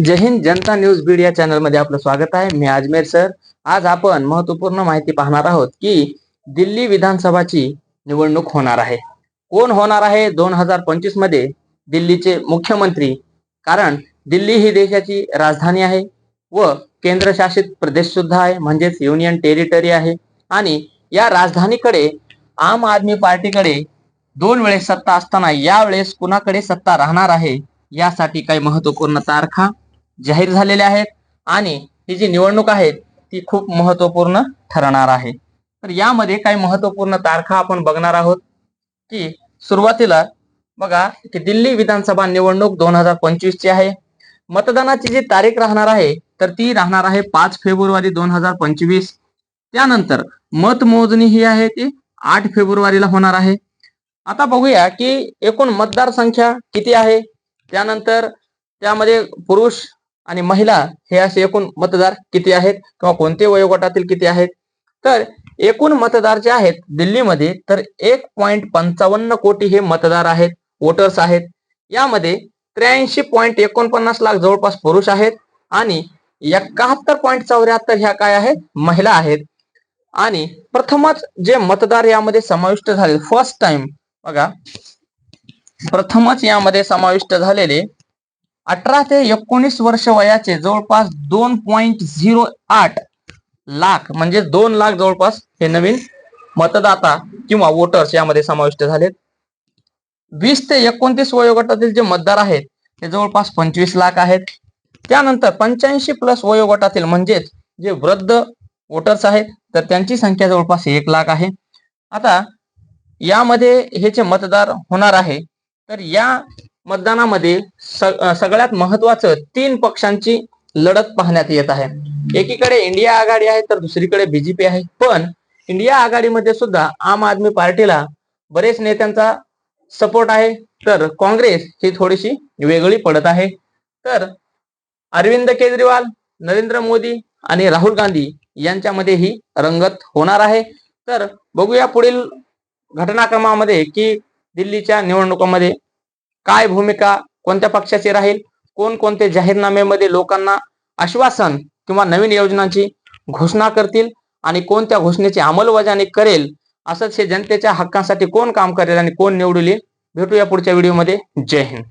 जय हिंद जनता news Beed या चॅनलमध्ये आपलं स्वागत आहे. मी अजमेर सर. आज आपण महत्त्वपूर्ण माहिती पाहणार आहोत की दिल्ली विधानसभाची निवडणूक होणार आहे. कोण होणार आहे? दोन हजार पंचवीसमध्ये दिल्लीचे मुख्यमंत्री. कारण दिल्ली ही देशाची राजधानी आहे व केंद्रशासित प्रदेश सुद्धा आहे म्हणजेच युनियन टेरिटरी आहे. आणि या राजधानीकडे आम आदमी पार्टीकडे दोन वेळेस सत्ता असताना यावेळेस कुणाकडे सत्ता राहणार आहे? यासाठी काही महत्त्वपूर्ण तारखा जाहीर झालेल्या आहेत आणि ही जी निवडणूक आहे ती खूप महत्त्वपूर्ण ठरणार आहे. तर यामध्ये काही महत्त्वपूर्ण तारखा आपण बघणार आहोत की सुरुवातीला बघा की दिल्ली विधानसभा निवडणूक दोन हजार पंचवीस ची आहे. मतदानाची जी तारीख राहणार आहे तर ती राहणार आहे पाच फेब्रुवारी दोन हजार पंचवीस. त्यानंतर मतमोजणी ही आहे ती आठ फेब्रुवारीला होणार आहे. आता बघूया की एकूण मतदार संख्या किती आहे? त्यानंतर त्यामध्ये पुरुष आणि महिला हे असे एकूण मतदार किती आहेत किंवा कोणते वयोगटातील किती आहेत? तर एकूण मतदार जे आहेत दिल्लीमध्ये तर एक पॉईंट पंचावन्न कोटी हे मतदार आहेत वोटर्स आहेत. यामध्ये त्र्याऐंशी पॉईंट एकोणपन्नास लाख जवळपास पुरुष आहेत आणि एकाहत्तर पॉईंट चौऱ्याहत्तर ह्या काय आहेत? महिला आहेत. आणि प्रथमच जे मतदार यामध्ये समाविष्ट झाले फर्स्ट टाइम बघा. प्रथमच यामध्ये समाविष्ट झालेले अठरा ते एकोणीस वर्ष वयाचे जवळपास दोन पॉइंट झिरो आठ लाख म्हणजे दोन लाख जवळपास हे नवीन मतदाता किंवा वोटर्स यामध्ये समाविष्ट झालेत. वीस ते एकोणतीस वयोगटातील जे मतदार आहेत ते जवळपास पंचवीस लाख आहेत. त्यानंतर पंच्याऐंशी प्लस वयोगटातील म्हणजेच जे वृद्ध वोटर्स आहेत तर त्यांची संख्या जवळपास एक लाख आहे. आता यामध्ये हे जे मतदार होणार आहे तर या मतदानामध्ये सगळ्यात महत्वाचं तीन पक्षांची लढत पाहण्यात येत आहे. एकीकडे इंडिया आघाडी आहे तर दुसरीकडे बीजेपी आहे. पण इंडिया आघाडीमध्ये सुद्धा आम आदमी पार्टीला बरेच नेत्यांचा सपोर्ट आहे. तर काँग्रेस ही थोडीशी वेगळी पडत आहे. तर अरविंद केजरीवाल नरेंद्र मोदी आणि राहुल गांधी यांच्यामध्ये ही रंगत होणार आहे. तर बघूया पुढील घटनाक्रमामध्ये की दिल्लीच्या निवडणुकामध्ये काय भूमिका कोणत्या पक्षाची राहील? कोणकोणते जाहीरनाम्यामध्ये लोकांना आश्वासन किंवा नवीन योजनांची घोषणा करतील आणि कोणत्या घोषणेची अंमलबजावणी करेल? असंच हे जनतेच्या हक्कांसाठी कोण काम करेल आणि कोण निवडून येईल? भेटूया पुढच्या व्हिडिओमध्ये. जय हिंद.